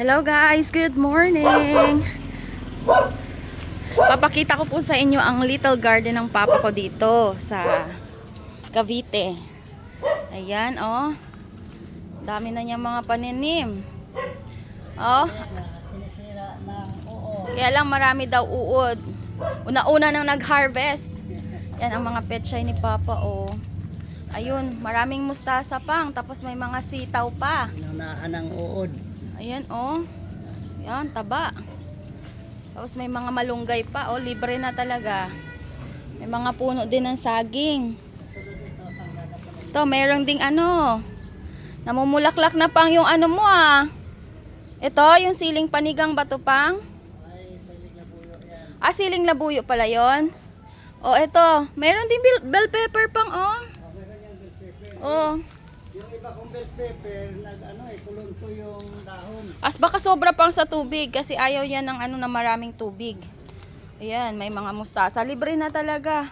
Hello guys, good morning. Papakita ko po sa inyo ang little garden ng papa ko dito sa Cavite. Ayan, oh. Dami na niya mga paninim. Oh. Kaya lang marami daw uod. Una-una nang nag-harvest. Yan ang mga pechay ni Papa, oh. Ayun, maraming mustasa pang. Tapos may mga sitaw pa. Inunahan ng uod. Ayan, oh. Yan, taba. Tapos may mga malunggay pa, oh. Libre na talaga. May mga puno din ng saging. Ito, meron ding ano. Namumulaklak na pang yung ano mo, ah. Ito, yung siling panigang batupang. Ah, siling labuyo pala yon. Oh, ito. Meron din bell, bell pepper pang, oh. Oh. Yung iba kong bell pepper, nag ano eh, kulon ko yung dahon. As baka sobra pang sa tubig kasi ayaw yan ng ano na maraming tubig. Ayan, may mga mustasa. Libre na talaga.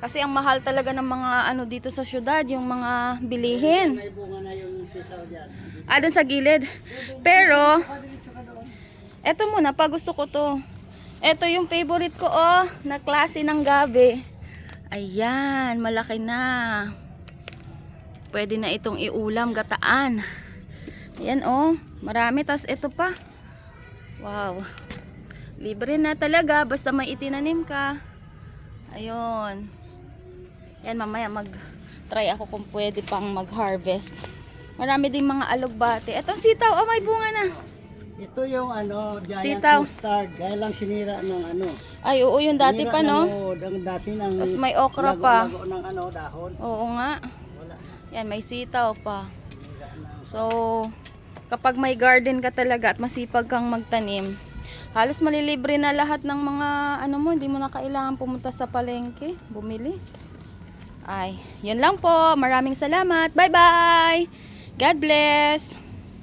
Kasi ang mahal talaga ng mga ano dito sa syudad, yung mga bilihin. May bunga na yung sitaw dyan. Ah, dun sa gilid. Pero, eto muna, pa gusto ko to. Eto yung favorite ko, oh, na klase ng gabi. Ayan, malaki na. Pwede na itong iulam, gataan. Ayan, oh, marami. tas ito pa. Wow. Libre na talaga, basta may itinanim ka. Ayun. Yan, mamaya mag-try ako kung pwede pang mag-harvest. Marami ding mga alugbate. Etong sitaw, oh, may bunga na. Ito yung ano, giant Sitaw. mustard. Gaya lang sinira ng ano. Ay, oo, yung dati Sinira pa, no? Ang dati ng Tapos may okra pa. lago ng ano, dahon. Oo nga. Yan, may sitaw pa. So, kapag may garden ka talaga at masipag kang magtanim, halos malilibre na lahat ng mga ano mo, hindi mo na kailangan pumunta sa palengke, bumili. Ay, yun lang po. Maraming salamat. Bye-bye! God bless!